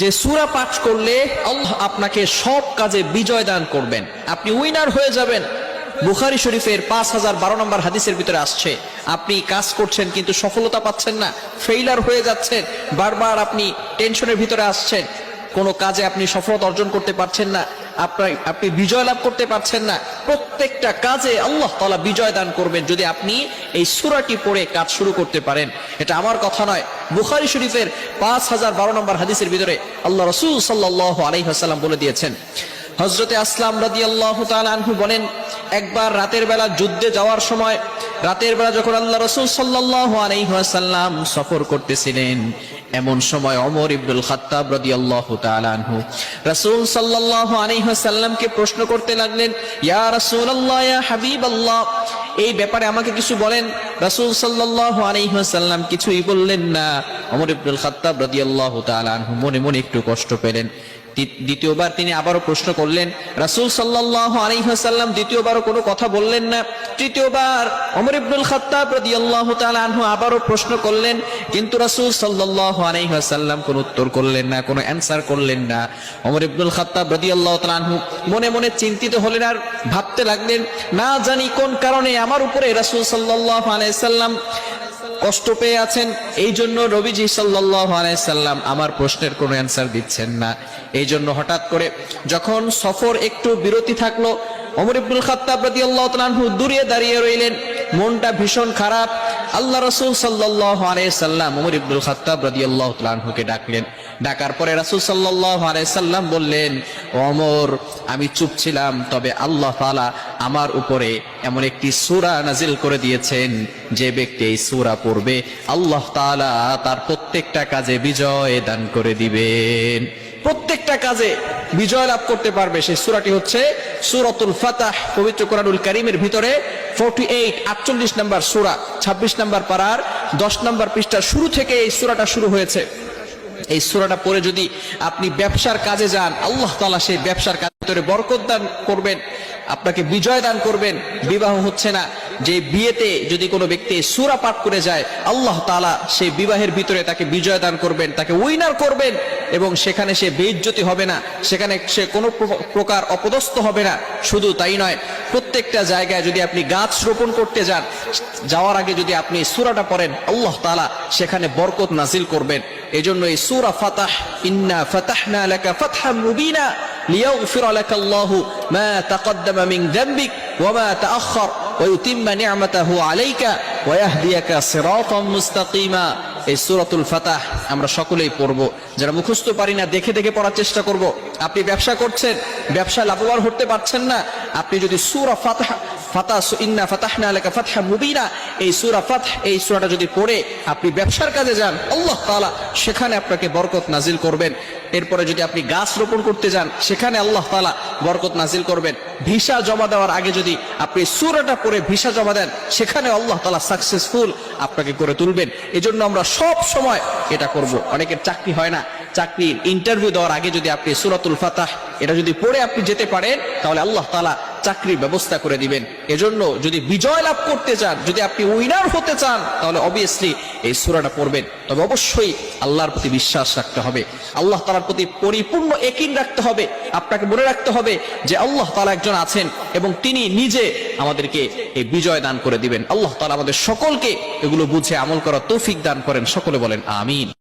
যে সুরা পাঠ করলে আল্লাহ আপনাকে সব কাজে বিজয় দান করবেন। আপনি উইনার হয়ে যাবেন। বুখারি শরীফের পাঁচ হাজার বারো নম্বর হাদিসের ভিতরে আসছে, আপনি কাজ করছেন কিন্তু সফলতা পাচ্ছেন না ফেইলার হয়ে যাচ্ছেন, বারবার আপনি টেনশনের ভিতরে আসছেন, কোনো কাজে আপনি সফলতা অর্জন করতে পারছেন না। আপনার আপনি বিজয় লাভ করতে পারছেন না। প্রত্যেকটা কাজে আল্লাহ তালা বিজয় দান করবেন যদি আপনি এই সুরাটি পড়ে কাজ শুরু করতে পারেন। এটা আমার কথা নয়। বুখারি শরীফের পাঁচ হাজার বারো নম্বর হাদিসের ভিতরে আল্লাহ রসুল সাল্লাহ আলহিহাসাল্লাম বলে দিয়েছেন। হজরতে আসলাম রাদি আল্লাহ আনহু বলেন, একবার রাতের বেলা যুদ্ধে যাওয়ার সময়, রাতের বেলা যখন আল্লাহ রসুল সাল্লাহ আলহিহাসাল্লাম সফর করতেছিলেন এমন সময় অমর ইবুল খাত্তাব রাদিয়াল্লাহু তাআলা আনহু রাসূল সাল্লাল্লাহু আলাইহি ওয়াসাল্লামকে প্রশ্ন করতে লাগলেন, ইয়া রাসূলুল্লাহ হাবিব আল্লাহ এই ব্যাপারে আমাকে কিছু বলেন? রাসূল সাল্লাল্লাহু আলাইহি কিছুই বললেন না। অমর ইবুল খাত্তাব রাদিয়াল্লাহু তাআলা মনে মনে একটু কষ্ট পেলেন। দ্বিতীয়বার তিনি আবারও প্রশ্ন করলেন, রাসূল সাল্লাল্লাহু আলাইহি ওয়াসাল্লাম দ্বিতীয়বারও কোনো কথা বললেন না। তৃতীয়বার ওমর ইবনুল খাত্তাব রাদিয়াল্লাহু তাআলা আনহু আবারও প্রশ্ন করলেন, কিন্তু রাসূল সাল্লাল্লাহু আলাইহি ওয়াসাল্লাম কোনো উত্তর করলেন না, কোনো অ্যানসার করলেন না। ওমর ইবনুল খাত্তাব রাদিয়াল্লাহু তাআলা আনহু মনে মনে চিন্তিত হলেন আর ভাবতে লাগলেন, না জানি কোন কারণে আমার উপরে রাসূল সাল্লাল্লাহু আলাইহি সাল্লাম কষ্ট পেয়ে আছেন, এই জন্য রবিজি সাল্লাম আমার প্রশ্নের কোনো অ্যান্সার দিচ্ছেন না। এই জন্য হঠাৎ করে যখন সফর একটু বিরতি থাকল অমর ইবুল খাত্তাব রাদিয়াল্লাহু দূরে দাঁড়িয়ে রইলেন। মনটা ভীষণ খারাপ আল্লাহ রাসূল সাল্লাম ওমর ইবনুল খাত্তাব তাআলা আনহুকে ডাকলেন। ডাকার পরে রাসূল সাল্লাম বললেন ওমর আমি চুপ ছিলাম, তবে আল্লাহ তাআলা আমার উপরে এমন একটি সুরা নাজিল করে দিয়েছেন, যে ব্যক্তি এই সূরা পড়বে, আল্লাহ তাআলা তার প্রত্যেকটা কাজে বিজয় দান করে দিবেন। প্রত্যেকটা কাজে বিজয় লাভ করতে পারবে। সেই সূরাটি হচ্ছে সূরাতুল ফাতাহ, পবিত্র কোরআনুল কারীমের ভিতরে 48 48 নাম্বার সূরা 26 নাম্বার পারার 10 নাম্বার পৃষ্ঠার শুরু থেকে এই সুরাটা শুরু হয়েছে। এই সূরাটা পরে যদি আপনি ব্যবসার কাজে যান, আল্লাহ তাআলা সেই ব্যবসার কাজের ভিতরে বরকত দান করবেন, আপনাকে বিজয় দান করবেন, বিবাহ হচ্ছে না। যে বিয়েতে যদি কোনো ব্যক্তি সুরা পাঠ করে যায়, আল্লাহ তালা সেই বিবাহের ভিতরে তাকে বিজয় দান করবেন, তাকে উইনার করবেন এবং সেখানে সে বেইজ্জতি হবে না, সেখানে সে কোনো প্র- প্রকার অপদস্থ হবে না, শুধু তাই নয়, প্রত্যেকটা জায়গায় যদি আপনি গাছ রোপণ করতে যান, যাওয়ার আগে যদি আপনি সুরাটা পড়েন, আল্লাহ তালা সেখানে বরকত নাজিল করবেন। এজন্য এই সুরা ফাতাহ, ইন্না ফাতাহনা লাকা ফাতহাম মুবিনা লিয়াগফির লাকা আল্লাহু মা মিন ওয়া মা ويتم نعمته عليك ويهديك صراطا مستقيما. এই সূরাতুল ফাতাহ আমরা সকলেই পড়ব। যারা মুখস্থ পারি না, দেখে দেখে পড়ার চেষ্টা করব। আপনি ব্যবসা করছেন, ব্যবসা লাভবান হতে পারছেন না। আপনি যদি সূরা ফাতাহ, ফাতা ইন্না ফাতাহনা ফাতহা মুবিনা, এই এই যদি পড়ে, আপনি ব্যবসার কাজে যান, আল্লাহ তাআলা সেখানে আপনাকে বরকত নাজিল করবেন। এরপরে যদি আপনি গাছ রোপণ করতে যান, সেখানে আল্লাহ তাআলা বরকত নাজিল করবেন। ভিসা জমা দেওয়ার আগে যদি আপনি সূরাটা পড়ে ভিসা জমা দেন, সেখানে আল্লাহ তাআলা সাকসেসফুল আপনাকে করে তুলবেন। এজন্য আমরা সব সময় এটা করব। অনেকের চাকরি হয় না। চাকরির ইন্টারভিউ দেওয়ার আগে যদি আপনি সুরাতুল ফাতাহ, এটা যদি পড়ে আপনি যেতে পারেন, তাহলে আল্লাহ তাআলা চাকরির ব্যবস্থা করে দিবেন। এজন্য যদি বিজয় লাভ করতে চান, যদি আপনি উইনার হতে চান, তাহলে অবভিয়াসলি এই সূরাটা পড়বেন। তবে অবশ্যই আল্লাহর প্রতি বিশ্বাস রাখতে হবে। আল্লাহ তাআলার প্রতি পরিপূর্ণ একিন রাখতে হবে। আপনাকে মনে রাখতে হবে যে আল্লাহ তালা একজন আছেন এবং তিনি নিজে আমাদেরকে এই বিজয় দান করে দিবেন। আল্লাহ তালা আমাদের সকলকে এগুলো বুঝে আমল করা তৌফিক দান করেন। সকলে বলেন, আমিন।